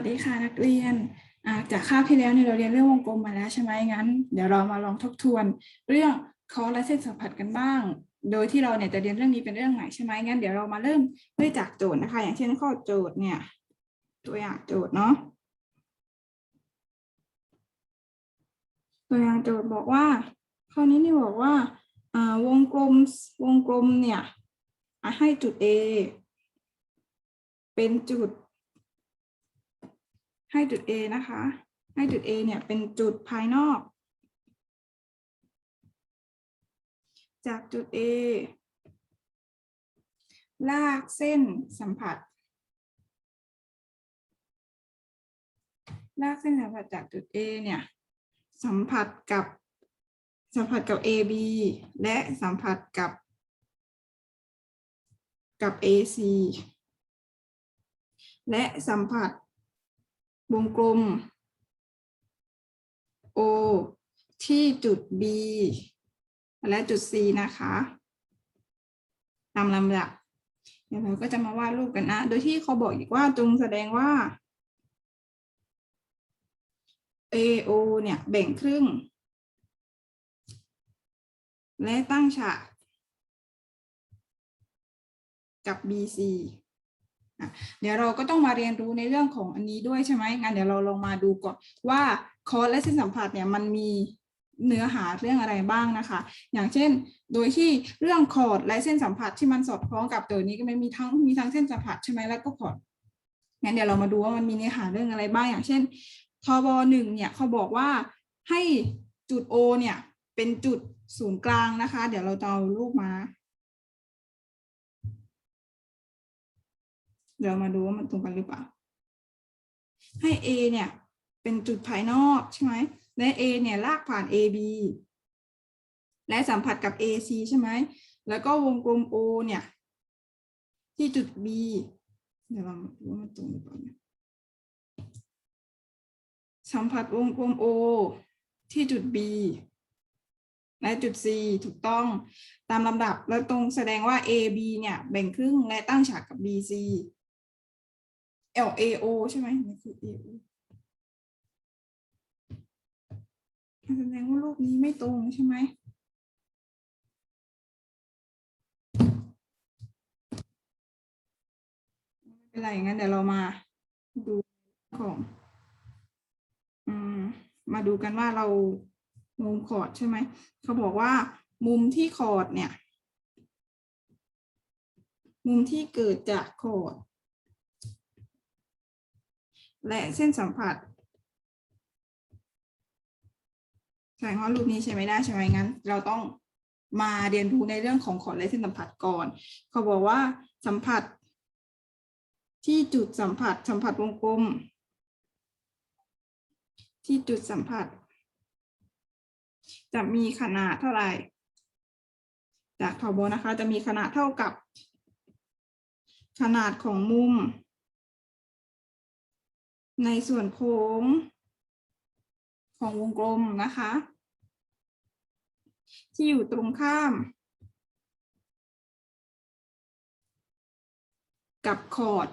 วัสดีค่ะนักเรียนจากคาบที่แล้วเนี่ยเราเรียนเรื่องวงกลมมาแล้วใช่ไหมงั้น เดี๋ยวเรามาลองทบทวน เรื่องคอและเส้นสัมผัสกันบ้าง โดยที่เราเนี่ยจะเรียนเรื่องนี้เป็นเรื่องใหม่ใช่ไหมงั้นเดี๋ยวเรามาเริ่มด้วยจากโจทย์นะคะ อย่างเช่นข้อโจทย์เนี่ยตัวอย่างโจทย์เนาะตัวอย่างโจทย์บอกว่าข้อนี้นี่บอกว่าวงกลมวงกลมเนี่ยให้จุด A เป็นจุด ให้จุด A นะคะ ให้จุด A เนี่ยเป็นจุดภายนอก จากจุด A ลากเส้นสัมผัส ลากเส้นสัมผัสจากจุด A เนี่ย สัมผัสกับสัมผัสกับ AB และสัมผัสกับกับ AC และสัมผัส วงกลม O ที่จุด B และจุด C นะคะ ตามลำดับเดี๋ยวเราก็จะมาวาดรูปกันนะ โดยที่เขาบอกอีกว่าจงแสดงว่า AO เนี่ยแบ่งครึ่ง และตั้งฉาก กับ BC เดี๋ยวเราก็ต้องมาเรียนรู้ในเรื่องของอันนี้ด้วยใช่ไหมงั้นเดี๋ยวเราลองมาดูก่อนว่าคอร์สและเส้นสัมผัสเนี่ยมันมีเนื้อหาเรื่องอะไรบ้างนะคะ อย่างเช่น โดยที่เรื่องคอร์ดและเส้นสัมผัสที่มันสอดคล้องกับตัวนี้ก็ไม่มีทั้งมีทั้งเส้นสัมผัสใช่ไหมแล้วก็คอร์ดงั้นเดี๋ยวเรามาดูว่ามันมีเนื้อหาเรื่องอะไรบ้าง อย่างเช่นทบหนึ่งเนี่ยเขาบอกว่าให้จุด O เนี่ยเป็นจุดศูนย์กลางนะคะ เดี๋ยวเราจะเอารูปมา เดี๋ยวมาดูว่ามันตรงกันหรือเปล่า ให้ A เนี่ย เป็นจุดภายนอกใช่ไหมและ A เนี่ยลากผ่าน AB และสัมผัสกับ AC ใช่ไหม แล้วก็วงกลม O เนี่ย ที่จุด B เดี๋ยวเรามาดูว่ามันตรงหรือเปล่าสัมผัสวงกลม O ที่จุด B และจุด C ถูกต้องตามลำดับแล้วตรงแสดงว่า AB เนี่ย แบ่งครึ่งและตั้งฉากกับ BC L A O ใช่ไหมนี่คือ A O แสดงว่ารูปนี้ไม่ตรงใช่ไหมไม่เป็นไรงั้นเดี๋ยวเรามาดูของอืมมาดูกันว่าเรามุมคอร์ดใช่ไหม เขาบอกว่ามุมที่คอร์ดเนี่ย มุมที่เกิดจากคอร์ด และเส้นสัมผัสแสดงว่ารูปนี้ใช้ไม่ได้ใช่ไหมงั้น เราต้องมาเรียนรู้ในเรื่องของขอดและเส้นสัมผัสก่อน เขาบอกว่าสัมผัส ที่จุดสัมผัสสัมผัสวงกลม ที่จุดสัมผัส จะมีขนาดเท่าไหร่ จากทบนะคะ จะมีขนาดเท่ากับ ขนาดของมุม ในส่วนโค้งของวงกลมนะคะ ที่อยู่ตรงข้าม กับคอร์ด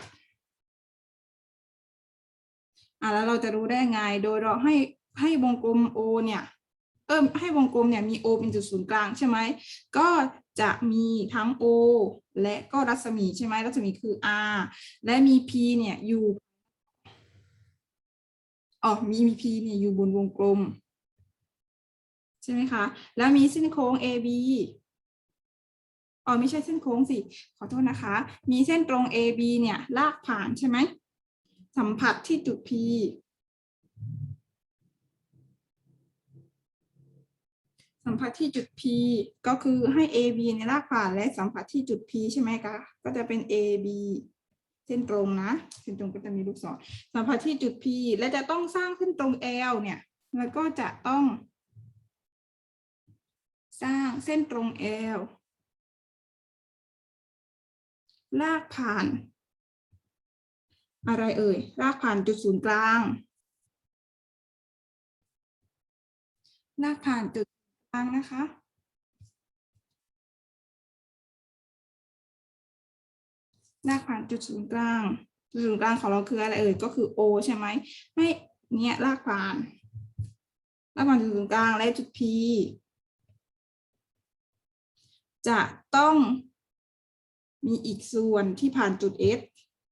อะแล้วเราจะรู้ได้ไง โดยเราให้ให้วงกลม O เนี่ย เออให้วงกลมเนี่ยมี O เป็นจุดศูนย์กลางใช่ไหม ก็จะมีทั้ง O และก็รัศมีใช่ไหมรัศมีคือ R และมี P เนี่ยอยู่ อ๋อมีมี P เนี่ยอยู่บนวงกลม ใช่ไหมคะ แล้วมีเส้นโค้ง AB อ๋อไม่ใช่เส้นโค้งสิ ขอโทษนะคะ มีเส้นตรง AB เนี่ยลากผ่านใช่ไหม สัมผัสที่จุด P สัมผัสที่จุด P ก็คือให้ AB เนี่ยลากผ่านและสัมผัสที่จุด P ใช่ไหมคะ ก็จะเป็น AB เส้นตรงนะ เส้นตรงก็จะมีลูกศรสัมผัสที่จุด P และจะต้องสร้างเส้นตรง L เนี่ย แล้วก็จะต้อง สร้างเส้นตรง L ลากผ่าน อะไรเอ่ย ลากผ่านจุดศูนย์กลาง ลากผ่านจุดกลางนะคะ ลากผ่านจุดศูนย์กลางจุดศูนย์กลางของเราคืออะไรเอ่ยก็คือ O ใช่ไหมให้เนี่ยลากผ่านลากผ่านจุดศูนย์กลางและจุด P จะต้องมีอีกส่วนที่ผ่านจุด S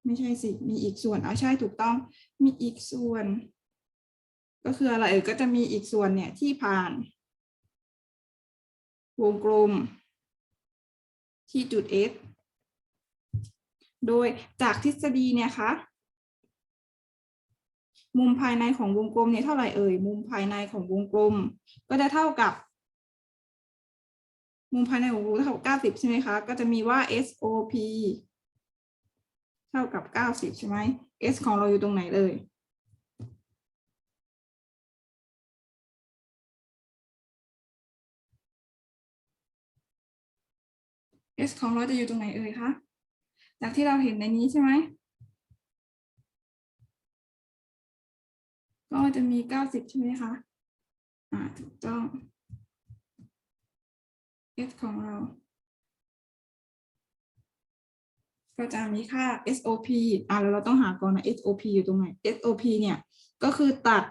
ไม่ใช่สิ มีอีกส่วนเอาใช่ถูกต้อง มีอีกส่วน ก็คืออะไรเอ่ยก็จะมีอีกส่วนเนี่ยที่ผ่านวงกลม ที่จุด S โดยจากทฤษฎีเนี่ยคะมุมภายในของวงกลมเนี่ยเท่าไหร่เอ่ย มุมภายในของวงกลม ก็จะเท่ากับ มุมภายในของวงกลมเท่ากับ90 ใช่ไหมคะ ก็จะมีว่า SOP เท่ากับ 90 ใช่ไหม S ของเราอยู่ตรงไหนเลย S ของเราจะอยู่ตรงไหนเอ่ยคะ จากที่เราเห็นในนี้ใช่ไหม ก็จะมี90ใช่ไหมคะ อ่า ถูกต้อง S ของเรา ก็จะมีค่า SOP อ่าแล้วเราต้องหาก่อนนะ SOP อยู่ตรงไหน SOP เนี่ย ก็คือตัด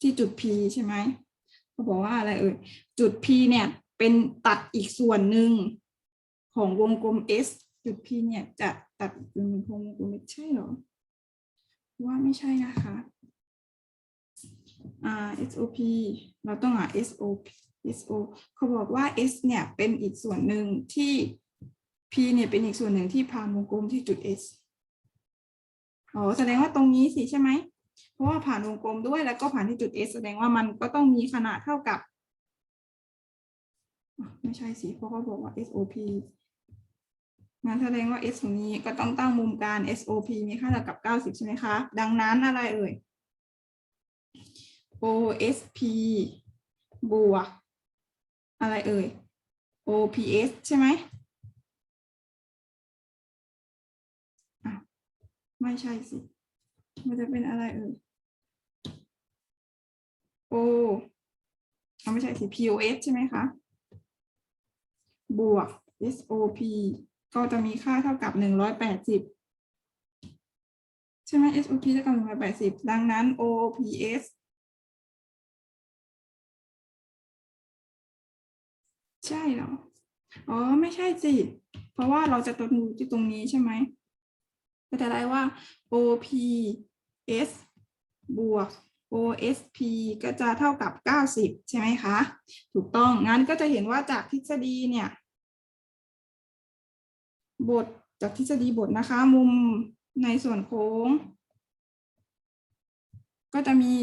ที่จุด P ใช่ไหมเขาบอกว่าอะไรเอ่ย จุด P เนี่ย เป็นตัดอีกส่วนหนึ่งของวงกลม S จุด P เนี่ยจะตัดวนหนึ่งของวงกลม S ใช่หรอ ว่าไม่ใช่นะคะอ่า SOP เราต้องหา SOP SO เขาบอกว่า S เนี่ยเป็นอีกส่วนหนึ่งที่ P เนี่ยเป็นอีกส่วนหนึ่งที่ผ่านวงกลมที่จุด S อ๋อแสดงว่าตรงนี้สิใช่ไหม เพราะว่าผ่านวงกลมด้วยแล้วก็ผ่านที่จุด S แสดงว่ามันก็ต้องมีขนาดเท่ากับ ไม่ใช่สิ เพราะเขาบอกว่า SOP งั้นแสดงว่า S ตรงนี้ก็ต้องตั้งมุมการ SOP มีค่าเท่ากับ 90 ใช่ไหมคะ ดังนั้นอะไรเอ่ย OSP บวก อะไรเอ่ย OPS ใช่ไหม ไม่ใช่สิ มันจะเป็นอะไรเอ่ย O ไม่ใช่สิ POS ใช่ไหมคะ บวก SOP ก็จะมีค่าเท่ากับ 180 ใช่ไหม SOP เท่ากับ 180 ดังนั้น OPS ใช่เหรอ อ๋อ ไม่ใช่สิ เพราะว่าเราจะตัวดูที่ตรงนี้ใช่ไหมก็จะได้ว่า OPS บวก OSP ก็จะเท่ากับ 90 ใช่ไหมคะ ถูกต้อง งั้นก็จะเห็นว่าจากทฤษฎีเนี่ย บทจากทฤษฎีบทนะคะ มุมในส่วนโค้ง ก็จะมี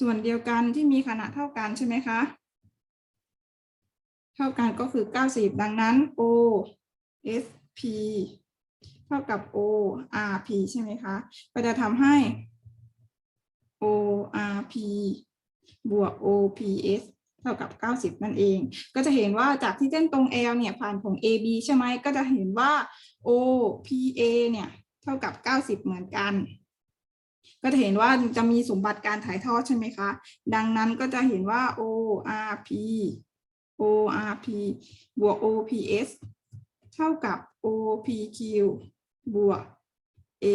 ส่วนเดียวกันที่มีขนาดเท่ากันใช่ไหมคะเท่ากันก็คือ 90 ดังนั้น O S P เท่ากับ O R P ใช่ไหมคะ ก็จะทำให้ O R P บวก O P S เท่ากับ 90 นั่นเอง ก็จะเห็นว่าจากที่เส้นตรง L เนี่ยผ่านของ A B ใช่ไหมก็จะเห็นว่า O P A เนี่ยเท่ากับ 90 เหมือนกัน ก็จะเห็นว่าจะมีสมบัติการถ่ายทอดใช่ไหมคะ ดังนั้นก็จะเห็นว่า O R P O R P บวก O P S เท่ากับ O P Q บวก A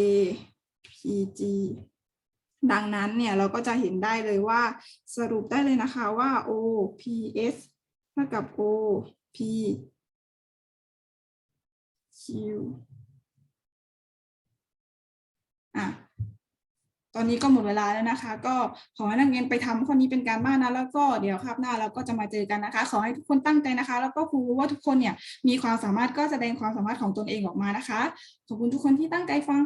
P G ดังนั้นเนี่ยเราก็จะเห็นได้เลยว่าสรุปได้เลยนะคะว่า O P S เท่ากับ O P Q อะตอนนี้ก็หมดเวลาแล้วนะคะ ก็ขอให้นักเรียนไปทำข้อนี้เป็นการบ้านนะแล้วก็เดี๋ยวคราวหน้าเราก็จะมาเจอกันนะคะ ขอให้ทุกคนตั้งใจนะคะ แล้วก็ครูรู้ว่าทุกคนเนี่ยมีความสามารถก็แสดงความสามารถของตนเองออกมานะคะ ขอบคุณทุกคนที่ตั้งใจฟัง